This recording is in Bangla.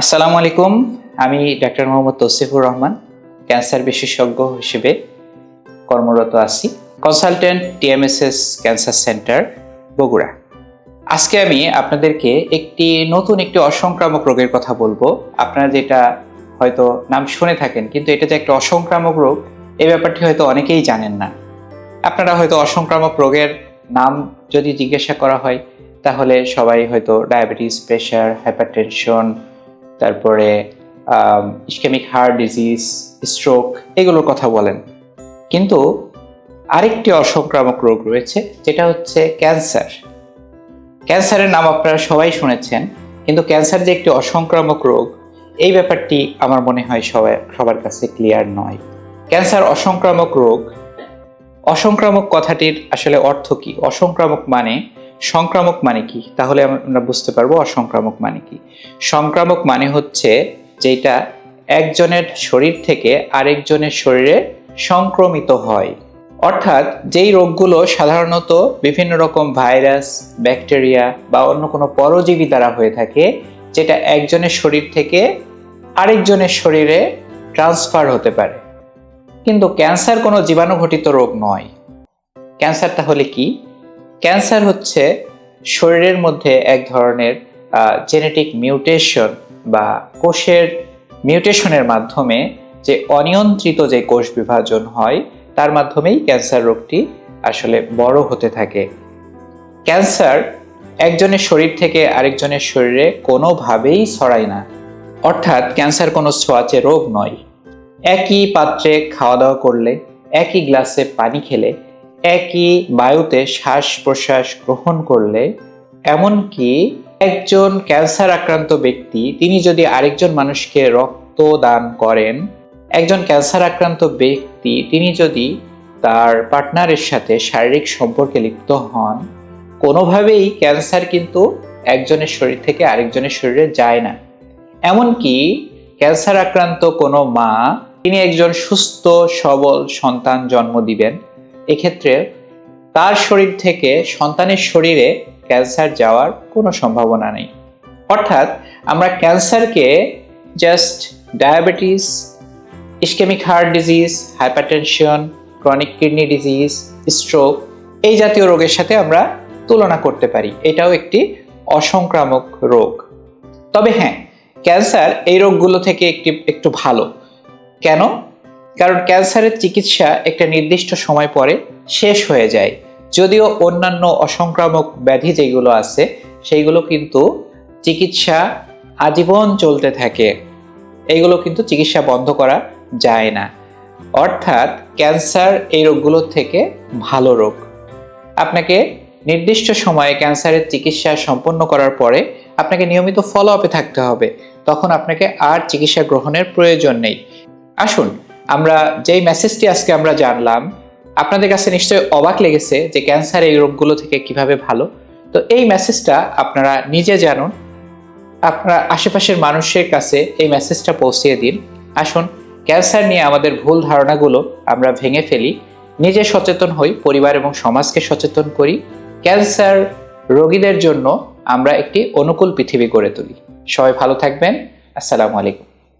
আসসালামু আলাইকুম, আমি ডাক্তার মোহাম্মদ তৌসিফুর রহমান, ক্যান্সার বিশেষজ্ঞ হিসেবে কর্মরত আছি, consultant TMSS cancer centre, Bogura. আজকে আমি আপনাদেরকে একটি নতুন, একটি অসংক্রামক রোগের কথা বলব। আপনারা যেটা হয়তো নাম শুনে থাকেন, কিন্তু এটা যে একটা অসংক্রামক রোগ এই ব্যাপারটি হয়তো অনেকেই জানেন না। আপনারা হয়তো অসংক্রামক রোগের নাম যদি জিজ্ঞাসা করা হয়, তাহলে সবাই হয়তো ডায়াবেটিস, প্রেশার, হাইপারটেনশন তারপরে ইস্কেমিক হার্ট ডিজিজ স্ট্রোক এগুলোর কথা বলেন। কিন্তু আরেকটি অসংক্রামক রোগ রয়েছে, যেটা হচ্ছে ক্যান্সার। ক্যান্সারের নাম আপনারা সবাই শুনেছেন, কিন্তু ক্যান্সার যে একটি অসংক্রামক রোগ, এই ব্যাপারটি আমার মনে হয় সবাই, সবার কাছে ক্লিয়ার নয়। ক্যান্সার অসংক্রামক রোগ, অসংক্রামক কথাটির আসলে অর্থ কি? অসংক্রামক মানে সংক্রামক মানে কি? তাহলে আমরা বুঝতে পারব অসংক্রামক মানে কি। সংক্রামক মানে হচ্ছে যেটা একজনের শরীর থেকে আরেকজনের শরীরে সংক্রমিত হয়। অর্থাৎ যেই রোগগুলো সাধারণত বিভিন্ন রকম ভাইরাস, ব্যাকটেরিয়া বা অন্য কোনো পরজীবী দ্বারা হয়ে থাকে, যেটা একজনের শরীর থেকে আরেকজনের শরীরে ট্রান্সফার হতে পারে। কিন্তু ক্যান্সার কোনো জীবাণুঘটিত রোগ নয়। ক্যান্সার তাহলে কি? ক্যান্সার হচ্ছে শরীরের মধ্যে এক ধরনের জেনেটিক মিউটেশন বা কোষের মিউটেশনের মাধ্যমে যে অনিয়ন্ত্রিত যে কোষ বিভাজন হয়, তার মাধ্যমেই ক্যান্সার রোগটি আসলে বড় হতে থাকে। ক্যান্সার একজনের শরীর থেকে আরেকজনের শরীরে কোনোভাবেই ছড়ায় না। অর্থাৎ ক্যান্সার কোনো ছোঁয়াচে রোগ নয়। একই পাত্রে খাওয়া দাওয়া করলে, একই গ্লাসে পানি খেলে একই বায়ুতে শ্বাস প্রশ্বাস গ্রহণ করলে, এমনকি একজন ক্যান্সার আক্রান্ত ব্যক্তি, তিনি যদি আরেকজন মানুষকে রক্ত দান করেন, একজন ক্যান্সার আক্রান্ত ব্যক্তি, তিনি যদি তার পার্টনারের সাথে শারীরিক সম্পর্কে লিপ্ত হন, কোনোভাবেই ক্যান্সার কিন্তু একজনের শরীর থেকে আরেকজনের শরীরে যায় না। এমনকি ক্যান্সার আক্রান্ত কোনো মা, তিনি একজন সুস্থ, সবল সন্তান জন্ম দিবেন। এক্ষেত্রে তার শরীর থেকে সন্তানের শরীরে ক্যান্সার যাওয়ার কোনো সম্ভাবনা নেই। অর্থাৎ আমরা ক্যান্সারকে just diabetes ischemic heart disease hypertension chronic kidney disease stroke এই জাতীয় রোগের সাথে আমরা তুলনা করতে পারি। এটাও একটি অসংক্রামক রোগ। তবে হ্যাঁ ক্যান্সার এই রোগগুলো থেকে একটি, একটু ভালো। কেন? কারণ ক্যান্সারের চিকিৎসা একটা নির্দিষ্ট সময় পরে শেষ হয়ে যায়। যদিও অন্যান্য অসংক্রামক ব্যাধি যেগুলো আছে, সেইগুলো কিন্তু চিকিৎসা আজীবন চলতে থাকে। এইগুলো কিন্তু চিকিৎসা বন্ধ করা যায় না। অর্থাৎ ক্যান্সার এই রোগগুলোর থেকে ভালো রোগ। আপনাকে নির্দিষ্ট সময়ে ক্যান্সারের চিকিৎসা সম্পন্ন করার পরে আপনাকে নিয়মিত ফলো আপে থাকতে হবে। তখন আপনাকে আর চিকিৎসা গ্রহণের প্রয়োজন নেই। আসুন আমরা যেই মেসেজটি আজকে আমরা জানলাম, আপনাদের কাছে নিশ্চয়ই অবাক লেগেছে যে ক্যান্সার এই রোগগুলো থেকে কীভাবে ভালো। তো এই মেসেজটা আপনারা নিজে জানুন, আপনারা আশেপাশের মানুষের কাছে এই মেসেজটা পৌঁছিয়ে দিন। আসুন ক্যান্সার নিয়ে আমাদের ভুল ধারণাগুলো আমরা ভেঙে ফেলি। নিজে সচেতন হই, পরিবার এবং সমাজকে সচেতন করি। ক্যান্সার রোগীদের জন্য আমরা একটি অনুকূল পৃথিবী গড়ে তুলি। সবাই ভালো থাকবেন। আসসালামু আলাইকুম।